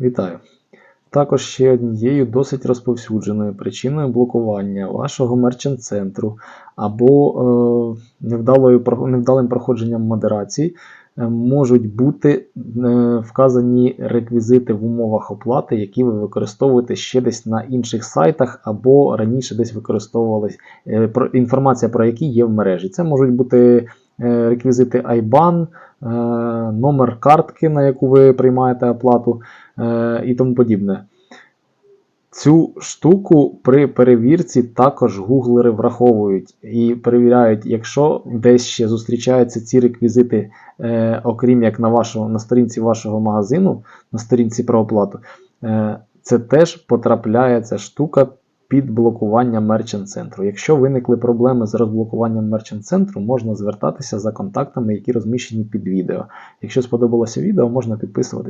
Вітаю! Також ще однією досить розповсюдженою причиною блокування вашого мерчант-центру або е, невдалою, невдалим проходженням модерації е, можуть бути е, вказані реквізити в умовах оплати, які ви використовуєте ще десь на інших сайтах або раніше десь використовувались, е, інформація про які є в мережі. Це можуть бути реквізити IBAN, е, номер картки, на яку ви приймаєте оплату е, і тому подібне. Цю штуку при перевірці також гуглери враховують і перевіряють, якщо десь ще зустрічаються ці реквізити, е, окрім як на, вашому, на сторінці вашого магазину, на сторінці про оплату, е, це теж потрапляє ця штука під блокування мерчант-центру. Якщо виникли проблеми з розблокуванням мерчант-центру, можна звертатися за контактами, які розміщені під відео. Якщо сподобалося відео, можна підписуватися.